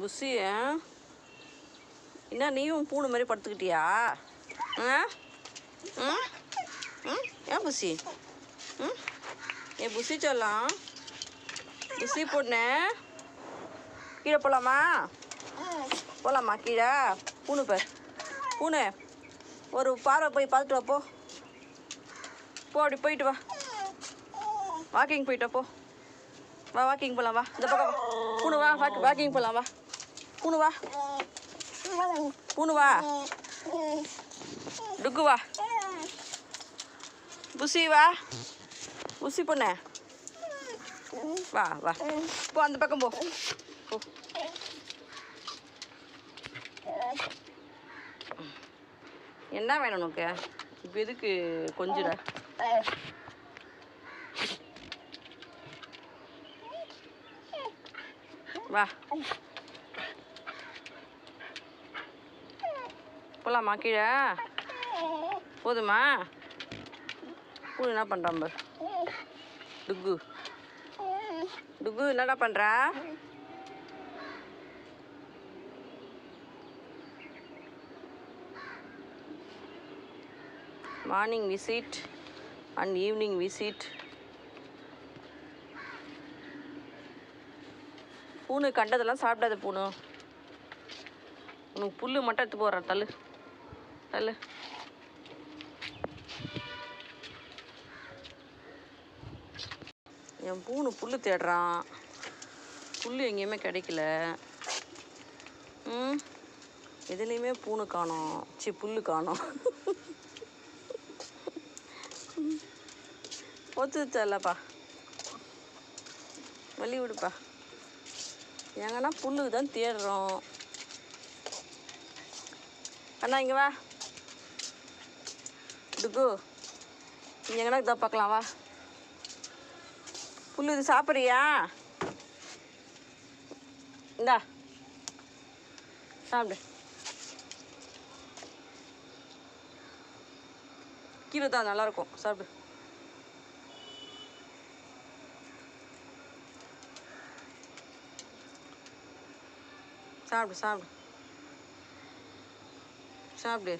புசி ஆ? என்ன நீயும் பூனை மாதிரி படுத்துக்கிட்டியா? ஆ? ம்? ம்? ஏன் புசி? ம்? ஏ புசி சொல்லலாம் புசி பொண்ணு? கீழே போகலாமா போகலாமா கீழே? பூனை பேர் பூனை ஒரு பார்வை போய் பார்த்துட்டு வா போ. போ அப்படி போயிட்டு வா. வாக்கிங் போயிட்டு வா, போ. வா வாக்கிங் போகலாம் வா. இந்த பக்கம் வா. பூனை வா வாக்கிங் போகலாம் வா. பூனு வா. பூனு வா. டுக்கு வா. புசி வா. புசி பொண்ணு. வா வா. போ அந்த பக்கம் போ. போ. என்ன வேணும் உனக்கு? இப்போ எதுக்கு கொஞ்சிட வா. போகலாமா கீழே? போதுமா? பூ என்ன பண்ணுறான் பார்? டுக்கு. டுக்கு என்னடா பண்ணுறா morning visit and evening visit பூனு கண்டதெல்லாம் சாப்பிடாத பூனு. உனக்கு புல்லு மட்டும் எடுத்து போடுறேன் தள்ளு. தள்ளு என் பூனை புல் தேடுறான். புல் எங்கேயுமே கிடைக்கல. ம்? எதுலேயுமே பூனை காணோம். சி புல் காணோம். ஒத்துச்சல்லப்பா வழி விடுப்பா. எங்கன்னா புல்லுக்கு தான் தேடுறோம். அண்ணா இங்கே வா. டுக்கு இங்கே எங்கன்னா இதை பார்க்கலாம் வா. புல் இது சாப்பிட்றியா? இந்தா. சாப்பிடு. கீரை தான் நல்லாயிருக்கும். சாப்பிடு. சாப்பிடு சாப்பிடு. சாப்பிடு.